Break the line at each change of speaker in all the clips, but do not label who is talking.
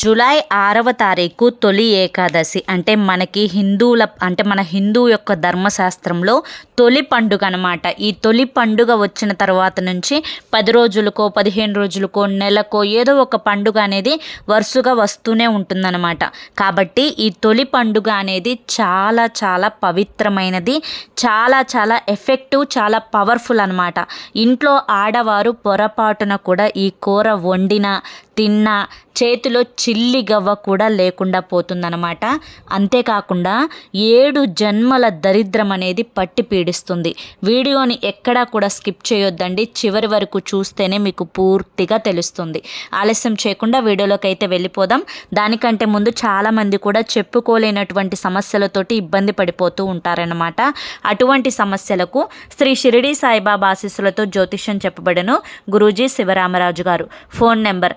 July ఆరవ తారీఖు తొలి ఏకాదశి. అంటే మనకి హిందువుల అంటే మన హిందూ యొక్క ధర్మశాస్త్రంలో తొలి పండుగ అనమాట ఈ తొలి పండుగ వచ్చిన తర్వాత నుంచి పది రోజులకో పదిహేను రోజులకో నెలకో ఏదో ఒక పండుగ అనేది వరుసగా వస్తూనే ఉంటుందన్నమాట. కాబట్టి ఈ తొలి పండుగ అనేది చాలా చాలా పవిత్రమైనది. చాలా చాలా ఎఫెక్టివ్ చాలా పవర్ఫుల్ అనమాట ఇంట్లో ఆడవారు పొరపాటున కూడా ఈ కూర వండిన తిన్నా చేతిలో చిల్లి గవ్వ కూడా లేకుండా పోతుందన్నమాట. అంతేకాకుండా ఏడు జన్మల దరిద్రం అనేది పట్టి పీడిస్తుంది. వీడియోని ఎక్కడా కూడా స్కిప్ చేయొద్దండి. చివరి వరకు చూస్తేనే మీకు పూర్తిగా తెలుస్తుంది. ఆలస్యం చేయకుండా వీడియోలోకి అయితే వెళ్ళిపోదాం. దానికంటే ముందు చాలామంది కూడా చెప్పుకోలేనటువంటి సమస్యలతోటి ఇబ్బంది పడిపోతూ ఉంటారన్నమాట. అటువంటి సమస్యలకు శ్రీ షిరిడి సాయిబాబా ఆశీస్సులతో జ్యోతిష్యం చెప్పబడను. గురూజీ శివరామరాజు గారు. Phone number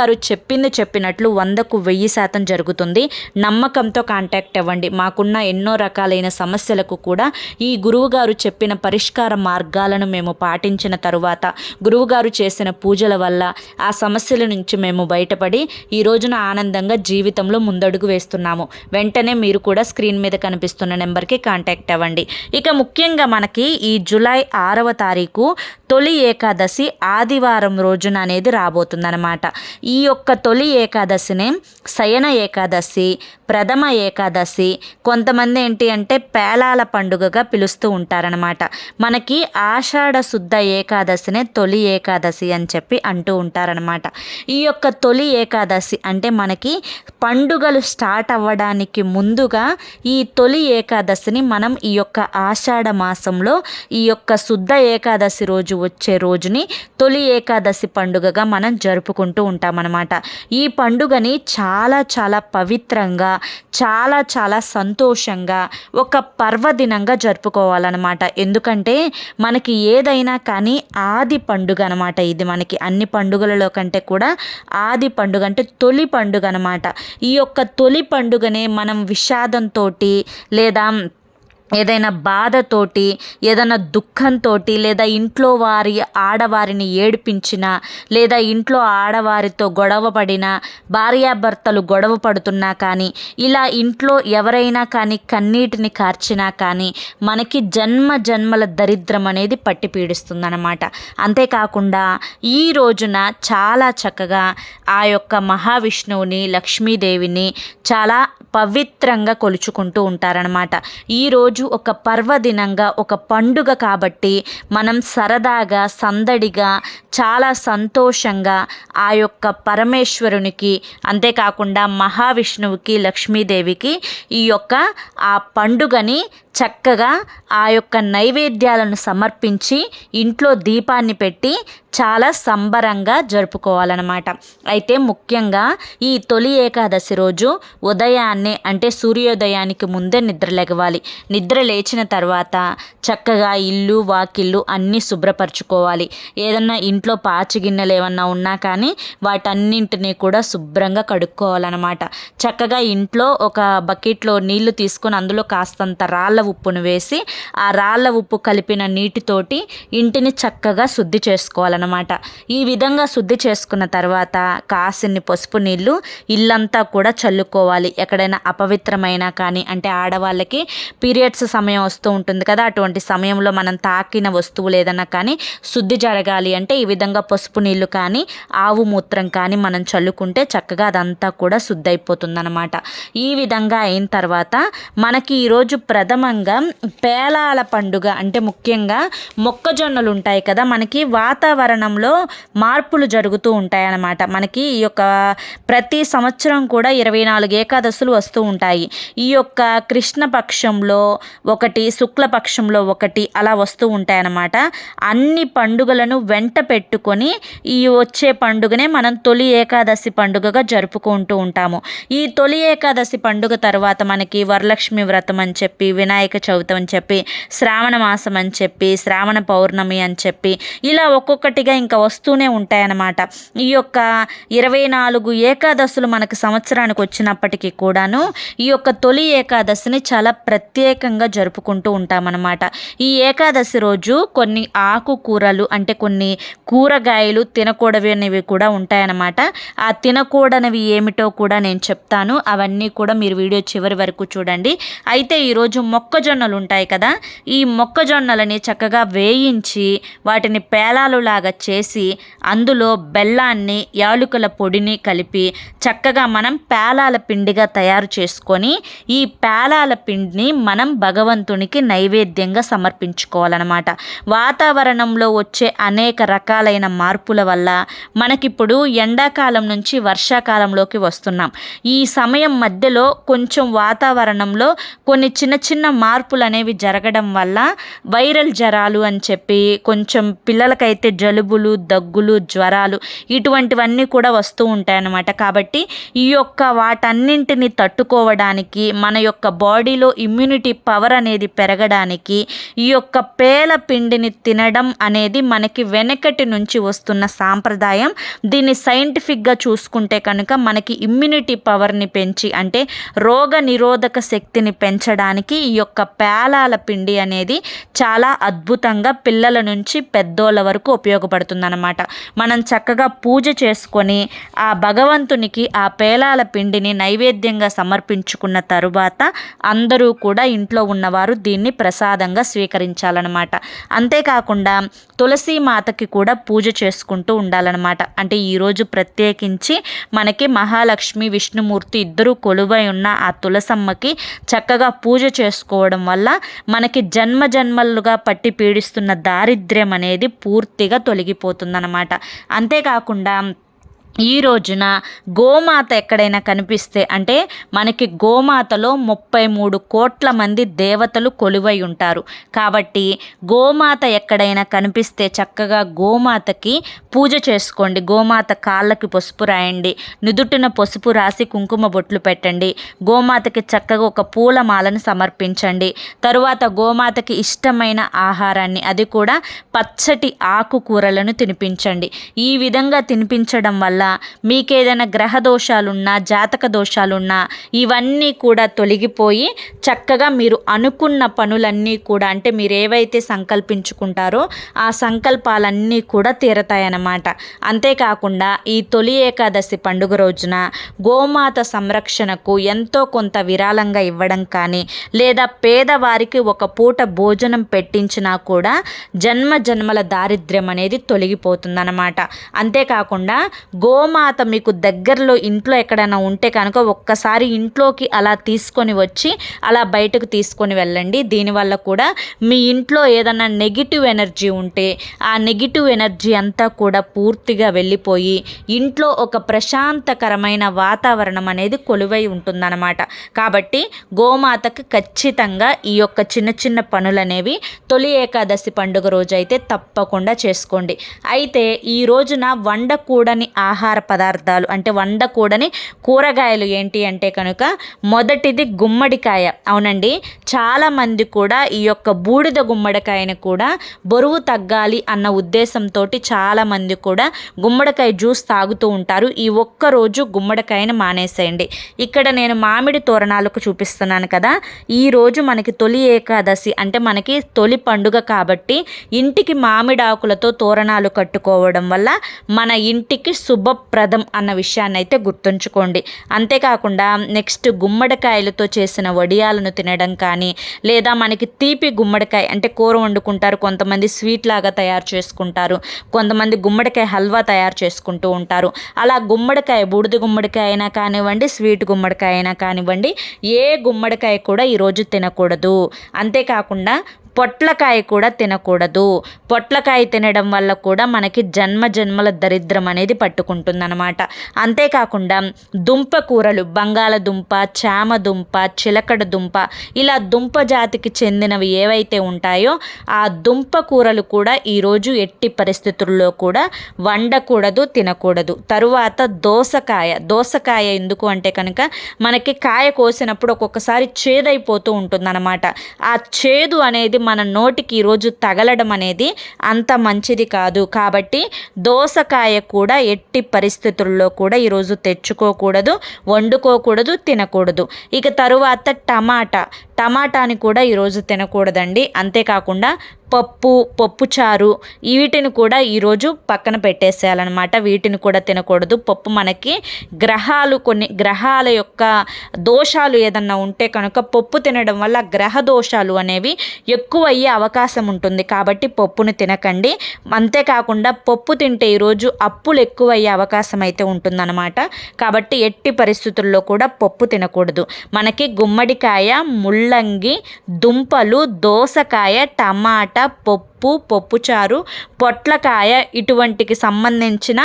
గారు చెప్పింది చెప్పినట్లు వందకు వెయ్యి శాతం జరుగుతుంది. నమ్మకంతో కాంటాక్ట్ అవ్వండి. మాకున్న ఎన్నో రకాలైన సమస్యలకు కూడా ఈ గురువుగారు చెప్పిన పరిష్కార మార్గాలను మేము పాటించిన తరువాత గురువుగారు చేసిన పూజల వల్ల ఆ సమస్యల నుంచి మేము బయటపడి ఈ రోజున ఆనందంగా జీవితంలో ముందడుగు వేస్తున్నాము. వెంటనే మీరు కూడా స్క్రీన్ మీద కనిపిస్తున్న నెంబర్కి కాంటాక్ట్ అవ్వండి. ఇక ముఖ్యంగా మనకి ఈ జూలై ఆరవ తారీఖు తొలి ఏకాదశి ఆదివారం రోజున అనేది రాబోతుందన్నమాట. ఈ ఈ యొక్క తొలి ఏకాదశిని శయన ఏకాదశి ప్రథమ ఏకాదశి కొంతమంది ఏంటి అంటే పేలాల పండుగగా పిలుస్తూ ఉంటారనమాట మనకి ఆషాఢ శుద్ధ ఏకాదశినే తొలి ఏకాదశి అని చెప్పి అంటూ ఉంటారనమాట ఈ యొక్క తొలి ఏకాదశి అంటే మనకి పండుగలు స్టార్ట్ అవ్వడానికి ముందుగా ఈ తొలి ఏకాదశిని మనం ఈ యొక్క ఆషాఢ మాసంలో ఈ యొక్క శుద్ధ ఏకాదశి రోజు వచ్చే రోజుని తొలి ఏకాదశి పండుగగా మనం జరుపుకుంటూ ఉంటాం. చేసుకుంటామన్నమాట ఈ పండుగని చాలా చాలా పవిత్రంగా చాలా చాలా సంతోషంగా ఒక పర్వదినంగా జరుపుకోవాలన్నమాట. ఎందుకంటే మనకి ఏదైనా కానీ ఆది పండుగ అనమాట ఇది మనకి. అన్ని పండుగలలో కంటే కూడా ఆది పండుగ అంటే తొలి పండుగ అనమాట ఈ యొక్క తొలి పండుగనే మనం విషాదంతో లేదా ఏదైనా బాధతోటి ఏదైనా దుఃఖంతో లేదా ఇంట్లో వారి ఆడవారిని ఏడిపించిన లేదా ఇంట్లో ఆడవారితో గొడవ పడిన భార్యాభర్తలు గొడవ పడుతున్నా కానీ ఇలా ఇంట్లో ఎవరైనా కానీ కన్నీటిని కార్చినా కానీ మనకి జన్మ జన్మల దరిద్రం అనేది పట్టి పీడిస్తుందన్నమాట. అంతేకాకుండా ఈ రోజున చాలా చక్కగా ఆ యొక్క మహావిష్ణువుని లక్ష్మీదేవిని చాలా పవిత్రంగా కొలుచుకుంటూ ఉంటారనమాట ఈరోజు ఒక పర్వదినంగా ఒక పండుగ కాబట్టి మనం సరదాగా సందడిగా చాలా సంతోషంగా ఆ యొక్క పరమేశ్వరునికి అంతేకాకుండా మహావిష్ణువుకి లక్ష్మీదేవికి ఈ యొక్క ఆ పండుగని చక్కగా ఆ యొక్క నైవేద్యాలను సమర్పించి ఇంట్లో దీపాన్ని పెట్టి చాలా సంబరంగా జరుపుకోవాలన్నమాట. అయితే ముఖ్యంగా ఈ తొలి ఏకాదశి రోజు ఉదయాన్నే అంటే సూర్యోదయానికి ముందే నిద్ర లెగవాలి నిద్ర లేచిన తర్వాత చక్కగా ఇల్లు వాకిళ్ళు అన్నీ శుభ్రపరచుకోవాలి. ఏదన్నా ఇంట్లో పాచి గిన్నెలు ఏమన్నా ఉన్నా కానీ వాటన్నింటినీ కూడా శుభ్రంగా కడుక్కోవాలన్నమాట. చక్కగా ఇంట్లో ఒక బకెట్లో నీళ్ళు తీసుకొని అందులో కాస్తంత రాళ్ళ ఉప్పును వేసి ఆ రాళ్ళ ఉప్పు కలిపిన నీటితోటి ఇంటిని చక్కగా శుద్ధి చేసుకోవాలన్నమాట. అనమాట ఈ విధంగా శుద్ధి చేసుకున్న తర్వాత కాసిన్ని పసుపు నీళ్ళు ఇల్లంతా కూడా చల్లుకోవాలి. ఎక్కడైనా అపవిత్రమైన కానీ అంటే ఆడవాళ్ళకి పీరియడ్స్ సమయం వస్తూ ఉంటుంది కదా అటువంటి సమయంలో మనం తాకిన వస్తువులు ఏదైనా కానీ శుద్ధి జరగాలి అంటే ఈ విధంగా పసుపు నీళ్ళు కానీ ఆవు మూత్రం కానీ మనం చల్లుకుంటే చక్కగా అదంతా కూడా శుద్ధి అయిపోతుందన్నమాట ఈ విధంగా అయిన తర్వాత మనకి ఈరోజు ప్రథమంగా పేలాల పండుగ అంటే ముఖ్యంగా మొక్కజొన్నలు ఉంటాయి కదా మనకి వాతావరణ వాతావరణంలో మార్పులు జరుగుతూ ఉంటాయన్నమాట. మనకి ఈ యొక్క ప్రతి సంవత్సరం కూడా ఇరవై నాలుగు ఏకాదశులు వస్తూ ఉంటాయి. ఈ యొక్క కృష్ణపక్షంలో ఒకటి శుక్లపక్షంలో ఒకటి అలా వస్తూ ఉంటాయన్నమాట. అన్ని పండుగలను వెంట పెట్టుకొని ఈ వచ్చే పండుగనే మనం తొలి ఏకాదశి పండుగగా జరుపుకుంటూ ఉంటాము. ఈ తొలి ఏకాదశి పండుగ తర్వాత మనకి వరలక్ష్మి వ్రతం అని చెప్పి వినాయక చవితి అని చెప్పి శ్రావణ మాసం అని చెప్పి శ్రావణ పౌర్ణమి అని చెప్పి ఇలా ఒక్కొక్కటి ఒక్కొక్కటిగా ఇంకా వస్తూనే ఉంటాయన్నమాట. ఈ యొక్క ఇరవై నాలుగు ఏకాదశులు మనకు సంవత్సరానికి వచ్చినప్పటికీ కూడాను ఈ యొక్క తొలి ఏకాదశిని చాలా ప్రత్యేకంగా జరుపుకుంటూ ఉంటామన్నమాట. ఈ ఏకాదశి రోజు కొన్ని ఆకుకూరలు అంటే కొన్ని కూరగాయలు తినకూడనివి కూడా ఉంటాయన్నమాట. ఆ తినకూడనివి ఏమిటో కూడా నేను చెప్తాను. అవన్నీ కూడా మీరు వీడియో చివరి వరకు చూడండి. అయితే ఈరోజు మొక్కజొన్నలు ఉంటాయి కదా. ఈ మొక్కజొన్నలని చక్కగా వేయించి వాటిని పేలాలు లాగా చేసి అందులో బెల్లాన్ని యాలుకల పొడిని కలిపి చక్కగా మనం పేలాల పిండిగా తయారు చేసుకొని ఈ పేలాల పిండిని మనం భగవంతునికి నైవేద్యంగా సమర్పించుకోవాలన్నమాట. వాతావరణంలో వచ్చే అనేక రకాలైన మార్పుల వల్ల మనకిప్పుడు ఎండాకాలం నుంచి వర్షాకాలంలోకి వస్తున్నాం. ఈ సమయం మధ్యలో కొంచెం వాతావరణంలో కొన్ని చిన్న చిన్న మార్పులు అనేవి జరగడం వల్ల వైరల్ జ్వరాలు అని చెప్పి కొంచెం పిల్లలకైతే జలుబులు దగ్గులు జ్వరాలు ఇటువంటివన్నీ కూడా వస్తూ ఉంటాయన్నమాట. కాబట్టి ఈ యొక్క వాటన్నింటిని తట్టుకోవడానికి మన యొక్క బాడీలో ఇమ్యూనిటీ పవర్ అనేది పెరగడానికి ఈ యొక్క పేల పిండిని తినడం అనేది మనకి వెనకటి నుంచి వస్తున్న సాంప్రదాయం. దీన్ని సైంటిఫిక్గా చూసుకుంటే కనుక మనకి ఇమ్యూనిటీ పవర్ని పెంచి అంటే రోగ నిరోధక శక్తిని పెంచడానికి ఈ యొక్క పేలాల పిండి అనేది చాలా అద్భుతంగా పిల్లల నుంచి పెద్దోళ్ళ వరకు ఉపయోగపడుతుందన్నమాట. మనం చక్కగా పూజ చేసుకొని ఆ భగవంతునికి ఆ పేలాల పిండిని నైవేద్యంగా సమర్పించుకున్న తరువాత అందరూ కూడా ఇంట్లో ఉన్నవారు దీన్ని ప్రసాదంగా స్వీకరించాలన్నమాట. అంతేకాకుండా తులసి మాతకి కూడా పూజ చేసుకుంటూ ఉండాలన్నమాట. అంటే ఈరోజు ప్రత్యేకించి మనకి మహాలక్ష్మి విష్ణుమూర్తి ఇద్దరు కొలువై ఉన్న ఆ తులసమ్మకి చక్కగా పూజ చేసుకోవడం వల్ల మనకి జన్మ జన్మలుగా పట్టి పీడిస్తున్న దారిద్ర్యం అనేది పూర్తిగా తొలగిపోతుందన్నమాట అంతేకాకుండా ఈ రోజున గోమాత ఎక్కడైనా కనిపిస్తే అంటే మనకి గోమాతలో ముప్పై మూడు కోట్ల మంది దేవతలు కొలువై ఉంటారు. కాబట్టి గోమాత ఎక్కడైనా కనిపిస్తే చక్కగా గోమాతకి పూజ చేసుకోండి. గోమాత కాళ్ళకి పసుపు రాయండి. నుదుటిన పసుపు రాసి కుంకుమ బొట్లు పెట్టండి. గోమాతకి చక్కగా ఒక పూలమాలను సమర్పించండి. తరువాత గోమాతకి ఇష్టమైన ఆహారాన్ని అది కూడా పచ్చటి ఆకుకూరలను తినిపించండి. ఈ విధంగా తినిపించడం వల్ల మీకు ఏదైనా గ్రహ దోషాలున్నా జాతక దోషాలున్నా ఇవన్నీ కూడా తొలగిపోయి చక్కగా మీరు అనుకున్న పనులన్నీ కూడా అంటే మీరు ఏవైతే సంకల్పించుకుంటారో ఆ సంకల్పాలన్నీ కూడా తీరతాయన్నమాట. అంతేకాకుండా ఈ తొలి ఏకాదశి పండుగ రోజున గోమాత సంరక్షణకు ఎంతో కొంత విరాళంగా ఇవ్వడం కానీ లేదా పేదవారికి ఒక పూట భోజనం పెట్టించినా కూడా జన్మ జన్మల దారిద్ర్యం అనేది తొలగిపోతుందన్నమాట. అంతేకాకుండా గోమాత మీకు దగ్గరలో ఇంట్లో ఎక్కడైనా ఉంటే కనుక ఒక్కసారి ఇంట్లోకి అలా తీసుకొని వచ్చి అలా బయటకు తీసుకొని వెళ్ళండి. దీనివల్ల కూడా మీ ఇంట్లో ఏదైనా నెగిటివ్ ఎనర్జీ ఉంటే ఆ నెగిటివ్ ఎనర్జీ అంతా కూడా పూర్తిగా వెళ్ళిపోయి ఇంట్లో ఒక ప్రశాంతకరమైన వాతావరణం అనేది కొలువై ఉంటుందన్నమాట. కాబట్టి గోమాతకు ఖచ్చితంగా ఈ యొక్క చిన్న చిన్న పనులనేవి తొలి ఏకాదశి పండుగ రోజు అయితే తప్పకుండా చేసుకోండి. అయితే ఈ రోజున వండకూడని ఆహారం ఆహార పదార్థాలు అంటే వండకూడని కూరగాయలు ఏంటి అంటే కనుక మొదటిది గుమ్మడికాయ. అవునండి. చాలామంది కూడా ఈ యొక్క బూడిద గుమ్మడికాయని కూడా బరువు తగ్గాలి అన్న ఉద్దేశంతో చాలామంది కూడా గుమ్మడికాయ జ్యూస్ తాగుతూ ఉంటారు. ఈ ఒక్క రోజు గుమ్మడికాయని మానేసేయండి. ఇక్కడ నేను మామిడి తోరణాలకు చూపిస్తున్నాను కదా. ఈరోజు మనకి తొలి ఏకాదశి అంటే మనకి తొలి పండుగ కాబట్టి ఇంటికి మామిడి ఆకులతో తోరణాలు కట్టుకోవడం వల్ల మన ఇంటికి శుభప్రదం అన్న విషయాన్ని అయితే గుర్తుంచుకోండి. అంతేకాకుండా నెక్స్ట్ గుమ్మడికాయలతో చేసిన వడియాలను తినడం కానీ లేదా మనకి తీపి గుమ్మడికాయ అంటే కూర వండుకుంటారు కొంతమంది స్వీట్ లాగా తయారు చేసుకుంటారు కొంతమంది గుమ్మడికాయ హల్వా తయారు చేసుకుంటూ ఉంటారు. అలా గుమ్మడికాయ బూడిద గుమ్మడికాయ అయినా కానివ్వండి స్వీట్ గుమ్మడికాయ అయినా కానివ్వండి ఏ గుమ్మడికాయ కూడా ఈరోజు తినకూడదు. అంతేకాకుండా పొట్లకాయ కూడా తినకూడదు. పొట్లకాయ తినడం వల్ల కూడా మనకి జన్మ జన్మల దరిద్రం అనేది పట్టుకుంటుందన్నమాట. అంతేకాకుండా దుంప కూరలు బంగాళదుంప చామ దుంప చిలకడ దుంప ఇలా దుంప జాతికి చెందినవి ఏవైతే ఉంటాయో ఆ దుంప కూరలు కూడా ఈరోజు ఎట్టి పరిస్థితుల్లో కూడా వండకూడదు తినకూడదు. తరువాత దోసకాయ. దోసకాయ ఎందుకు అంటే కనుక మనకి కాయ కోసినప్పుడు ఒక్కొక్కసారి చేదైపోతూ ఉంటుందన్నమాట. ఆ చేదు అనేది మన నోటికి ఈరోజు తగలడం అనేది అంత మంచిది కాదు. కాబట్టి దోసకాయ కూడా ఎట్టి పరిస్థితుల్లో కూడా ఈరోజు తెచ్చుకోకూడదు వండుకోకూడదు తినకూడదు. ఇక తరువాత టమాటా. టమాటాని కూడా ఈరోజు తినకూడదండి. అంతేకాకుండా పప్పు పప్పుచారు వీటిని కూడా ఈరోజు పక్కన పెట్టేసేయాలన్నమాట. వీటిని కూడా తినకూడదు. పప్పు మనకి గ్రహాలు కొన్ని గ్రహాల యొక్క దోషాలు ఏదన్నా ఉంటే కనుక పప్పు తినడం వల్ల గ్రహ దోషాలు అనేవి ఎక్కువ అయ్యే అవకాశం ఉంటుంది. కాబట్టి పప్పును తినకండి. అంతేకాకుండా పప్పు తింటే ఈరోజు అప్పులు ఎక్కువ అయ్యే అవకాశం అయితే ఉంటుందన్నమాట. కాబట్టి ఎట్టి పరిస్థితుల్లో కూడా పప్పు తినకూడదు. మనకి గుమ్మడికాయ ముళ్ళ ముల్లంగి దుంపలు దోసకాయ టమాటా పప్పు పప్పు పప్పుచారు పొట్లకాయ ఇటువంటికి సంబంధించిన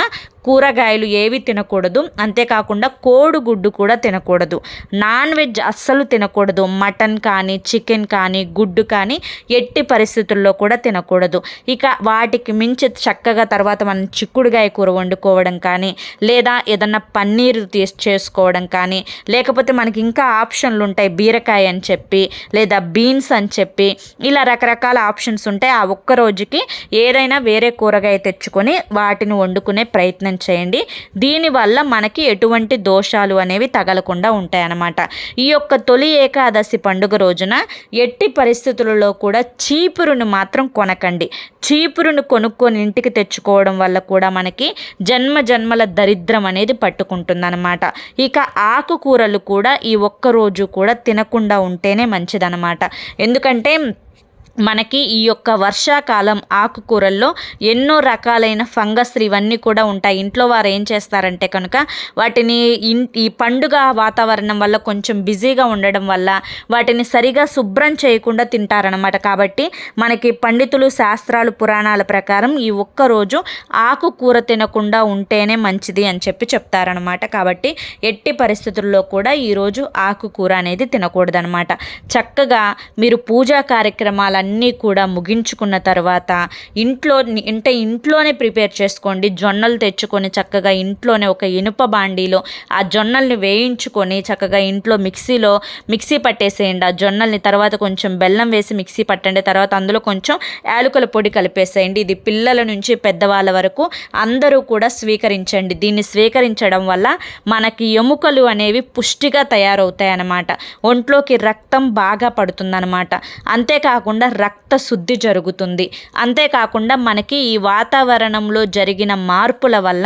కూరగాయలు ఏవి తినకూడదు. అంతేకాకుండా కోడిగుడ్డు కూడా తినకూడదు. నాన్ వెజ్ అస్సలు తినకూడదు. మటన్ కానీ చికెన్ కానీ గుడ్డు కానీ ఎట్టి పరిస్థితుల్లో కూడా తినకూడదు. ఇక వాటికి మించి చక్కగా తర్వాత మనం చిక్కుడుగాయ కూర వండుకోవడం కానీ లేదా ఏదన్నా పన్నీరు తీసి చేసుకోవడం కానీ లేకపోతే మనకి ఇంకా ఆప్షన్లు ఉంటాయి బీరకాయ అని చెప్పి లేదా బీన్స్ అని చెప్పి ఇలా రకరకాల ఆప్షన్స్ ఉంటాయి. ఆ ఒక్క రోజుకి ఏదైనా వేరే కూరగాయ తెచ్చుకొని వాటిని వండుకునే ప్రయత్నం చేయండి. దీనివల్ల మనకి ఎటువంటి దోషాలు అనేవి తగలకుండా ఉంటాయన్నమాట. ఈ యొక్క తొలి ఏకాదశి పండుగ రోజున ఎట్టి పరిస్థితులలో కూడా చీపురును మాత్రం కొనకండి. చీపురును కొనుక్కొని ఇంటికి తెచ్చుకోవడం వల్ల కూడా మనకి జన్మ జన్మల దరిద్రం అనేది పట్టుకుంటుందన్నమాట. ఇక ఆకుకూరలు కూడా ఈ ఒక్క రోజు కూడా తినకుండా ఉంటేనే మంచిదన్నమాట. ఎందుకంటే మనకి ఈ యొక్క వర్షాకాలం ఆకుకూరల్లో ఎన్నో రకాలైన ఫంగస్ ఇవన్నీ కూడా ఉంటాయి. ఇంట్లో వారు ఏం చేస్తారంటే కనుక వాటిని ఈ పండుగ వాతావరణం వల్ల కొంచెం బిజీగా ఉండడం వల్ల వాటిని సరిగా శుభ్రం చేయకుండా తింటారనమాట కాబట్టి మనకి పండితులు శాస్త్రాలు పురాణాల ప్రకారం ఈ ఒక్కరోజు ఆకుకూర తినకుండా ఉంటేనే మంచిది అని చెప్పి చెప్తారనమాట కాబట్టి ఎట్టి పరిస్థితుల్లో కూడా ఈరోజు ఆకుకూర అనేది తినకూడదనమాట చక్కగా మీరు పూజా కార్యక్రమాలన్నీ అన్నీ కూడా ముగించుకున్న తర్వాత ఇంట్లో అంటే ఇంట్లోనే ప్రిపేర్ చేసుకోండి. జొన్నలు తెచ్చుకొని చక్కగా ఇంట్లోనే ఒక ఇనుప బాండీలో ఆ జొన్నల్ని వేయించుకొని చక్కగా ఇంట్లో మిక్సీలో మిక్సీ పట్టేసేయండి. ఆ జొన్నల్ని తర్వాత కొంచెం బెల్లం వేసి మిక్సీ పట్టండి. తర్వాత అందులో కొంచెం యాలకుల పొడి కలిపేసేయండి. ఇది పిల్లల నుంచి పెద్దవాళ్ళ వరకు అందరూ కూడా స్వీకరించండి. దీన్ని స్వీకరించడం వల్ల మనకి ఎముకలు అనేవి పుష్టిగా తయారవుతాయి అన్నమాట ఒంట్లోకి రక్తం బాగా పడుతుందన్నమాట. అంతేకాకుండా రక్త శుద్ధి జరుగుతుంది. అంతేకాకుండా మనకి ఈ వాతావరణంలో జరిగిన మార్పుల వల్ల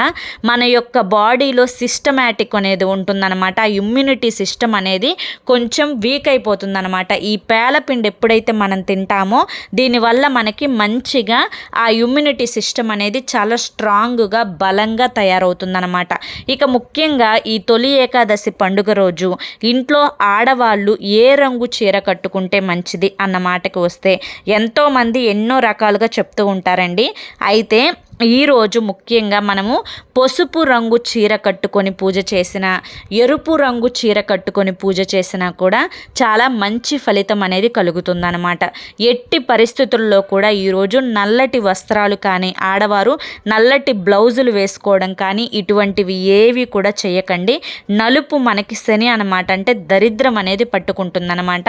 మన యొక్క బాడీలో సిస్టమేటిక్ అనేది ఉంటుందన్నమాట. ఆ ఇమ్యూనిటీ సిస్టమ్ అనేది కొంచెం వీక్ అయిపోతుందన్నమాట. ఈ పేలపిండి ఎప్పుడైతే మనం తింటామో దీనివల్ల మనకి మంచిగా ఆ ఇమ్యూనిటీ సిస్టమ్ అనేది చాలా స్ట్రాంగ్గా బలంగా తయారవుతుందన్నమాట. ఇక ముఖ్యంగా ఈ తొలి ఏకాదశి పండుగ రోజు ఇంట్లో ఆడవాళ్ళు ఏ రంగు చీర కట్టుకుంటే మంచిది అన్న మాటకి వస్తే ఎంతోమంది ఎన్నో రకాలుగా చెప్తూ ఉంటారండి. అయితే ఈరోజు ముఖ్యంగా మనము పసుపు రంగు చీర కట్టుకొని పూజ చేసిన ఎరుపు రంగు చీర కట్టుకొని పూజ చేసినా కూడా చాలా మంచి ఫలితం అనేది కలుగుతుందన్నమాట. ఎట్టి పరిస్థితుల్లో కూడా ఈరోజు నల్లటి వస్త్రాలు కానీ ఆడవారు నల్లటి బ్లౌజులు వేసుకోవడం కానీ ఇటువంటివి ఏవి కూడా చేయకండి. నలుపు మనకి శని అనమాట అంటే దరిద్రం అనేది పట్టుకుంటుందన్నమాట.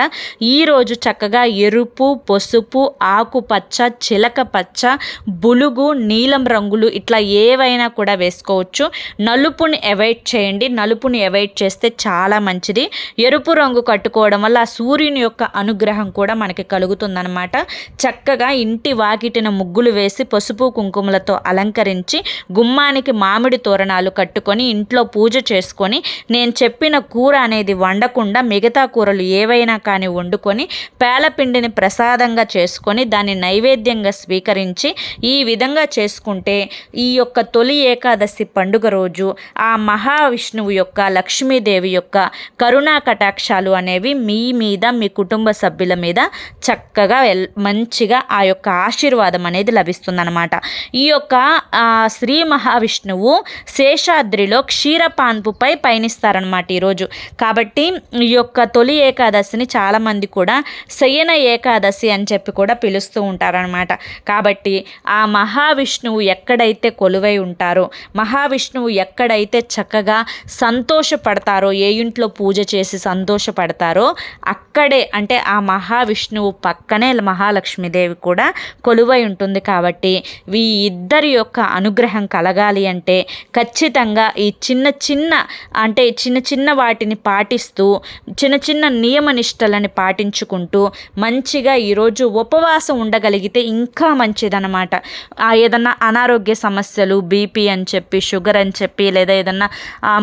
ఈరోజు చక్కగా ఎరుపు పసుపు ఆకుపచ్చ చిలక పచ్చ బులుగు నీలం నీలం రంగులు ఇట్లా ఏవైనా కూడా వేసుకోవచ్చు. నలుపుని అవాయిడ్ చేయండి. నలుపుని అవాయిడ్ చేస్తే చాలా మంచిది. ఎరుపు రంగు కట్టుకోవడం వల్ల ఆ సూర్యుని యొక్క అనుగ్రహం కూడా మనకి కలుగుతుందనమాట చక్కగా ఇంటి వాకిటిన ముగ్గులు వేసి పసుపు కుంకుమలతో అలంకరించి గుమ్మానికి మామిడి తోరణాలు కట్టుకొని ఇంట్లో పూజ చేసుకొని నేను చెప్పిన కూర అనేది వండకుండా మిగతా కూరలు ఏవైనా కానీ వండుకొని పేలపిండిని ప్రసాదంగా చేసుకొని దాన్ని నైవేద్యంగా స్వీకరించి ఈ విధంగా చేసుకు చేసుకుంటే ఈ యొక్క తొలి ఏకాదశి పండుగ రోజు ఆ మహావిష్ణువు యొక్క లక్ష్మీదేవి యొక్క కరుణా కటాక్షాలు అనేవి మీ మీద మీ కుటుంబ సభ్యుల మీద చక్కగా మంచిగా ఆ యొక్క ఆశీర్వాదం అనేది లభిస్తుందన్నమాట. ఈ యొక్క శ్రీ మహావిష్ణువు శేషాద్రిలో క్షీరపాన్పుపై పయనిస్తారనమాట ఈరోజు కాబట్టి ఈ యొక్క తొలి ఏకాదశిని చాలామంది కూడా శయన ఏకాదశి అని చెప్పి కూడా పిలుస్తూ ఉంటారనమాట కాబట్టి ఆ మహావిష్ణువు ఎక్కడైతే కొలువై ఉంటారో మహావిష్ణువు ఎక్కడైతే చక్కగా సంతోషపడతారో ఏ ఇంట్లో పూజ చేసి సంతోషపడతారో అక్కడే అంటే ఆ మహావిష్ణువు పక్కనే మహాలక్ష్మీదేవి కూడా కొలువై ఉంటుంది కాబట్టి ఈ ఇద్దరి యొక్క అనుగ్రహం కలగాలి అంటే ఖచ్చితంగా ఈ చిన్న చిన్న అంటే చిన్న చిన్న వాటిని పాటిస్తూ చిన్న చిన్న నియమ నిష్టలని పాటించుకుంటూ మంచిగా ఈరోజు ఉపవాసం ఉండగలిగితే ఇంకా మంచిదన్నమాట. ఏదన్నా అనారోగ్య సమస్యలు బీపీ అని చెప్పి షుగర్ అని చెప్పి లేదా ఏదన్నా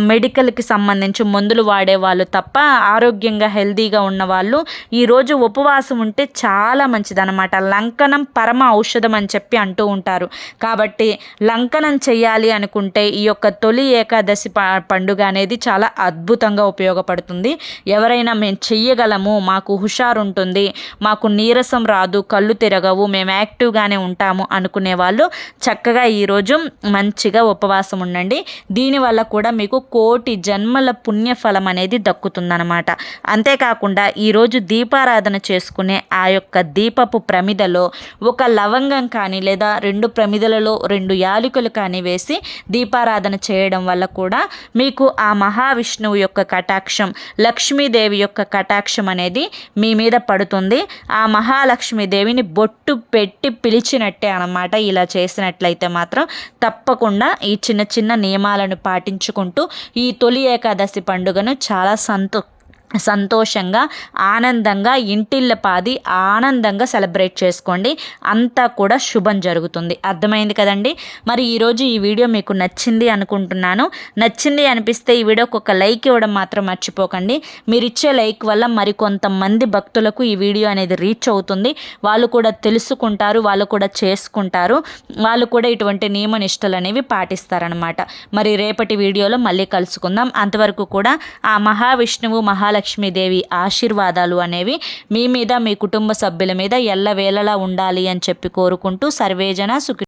మెడికల్కి సంబంధించి మందులు వాడే వాళ్ళు తప్ప ఆరోగ్యంగా హెల్తీగా ఉన్న వాళ్ళు ఈరోజు ఉపవాసం ఉంటే చాలా మంచిదన్నమాట. లంకనం పరమ ఔషధం అని చెప్పి అంటూ ఉంటారు. కాబట్టి లంకనం చేయాలి అనుకుంటే ఈ యొక్క తొలి ఏకాదశి పండుగ అనేది చాలా అద్భుతంగా ఉపయోగపడుతుంది. ఎవరైనా మేము చెయ్యగలము మాకు హుషారు ఉంటుంది మాకు నీరసం రాదు కళ్ళు తిరగవు మేము యాక్టివ్గానే ఉంటాము అనుకునే వాళ్ళు చక్కగా ఈరోజు మంచిగా ఉపవాసం ఉండండి. దీనివల్ల కూడా మీకు కోటి జన్మల పుణ్యఫలం అనేది దక్కుతుందనమాట అంతేకాకుండా ఈరోజు దీపారాధన చేసుకునే ఆ యొక్క దీపపు ప్రమిదలో ఒక లవంగం కానీ లేదా రెండు ప్రమిదలలో రెండు యాలకులు కానీ వేసి దీపారాధన చేయడం వల్ల కూడా మీకు ఆ మహావిష్ణువు యొక్క కటాక్షం లక్ష్మీదేవి యొక్క కటాక్షం అనేది మీ మీద పడుతుంది. ఆ మహాలక్ష్మీదేవిని బొట్టు పెట్టి పిలిచినట్టే అనమాట ఇలా చేసినట్లయితే మాత్రం తప్పకుండా ఈ చిన్న చిన్న నియమాలను పాటించుకుంటూ ఈ తొలి ఏకాదశి పండుగను చాలా సంతో సంతోషంగా ఆనందంగా ఇంటిల్లపాది ఆనందంగా సెలబ్రేట్ చేసుకోండి. అంతా కూడా శుభం జరుగుతుంది. అర్థమైంది కదండి? మరి ఈరోజు ఈ వీడియో మీకు నచ్చింది అనుకుంటున్నాను. నచ్చింది అనిపిస్తే ఈ వీడియోకి ఒక లైక్ ఇవ్వడం మాత్రం మర్చిపోకండి. మీరు ఇచ్చే లైక్ వల్ల మరి కొంతమంది భక్తులకు ఈ వీడియో అనేది రీచ్ అవుతుంది. వాళ్ళు కూడా తెలుసుకుంటారు వాళ్ళు కూడా చేసుకుంటారు. వాళ్ళు కూడా ఇటువంటి నియమ నిష్టలు అనేవి పాటిస్తారనమాట మరి రేపటి వీడియోలో మళ్ళీ కలుసుకుందాం. అంతవరకు కూడా ఆ మహావిష్ణువు మహాలక్ష్మి మహాలక్ష్మీదేవి ఆశీర్వాదాలు అనేవి మీ మీద మీ కుటుంబ సభ్యుల మీద ఎల్లవేళలా ఉండాలి అని చెప్పి కోరుకుంటూ సర్వేజన సుఖి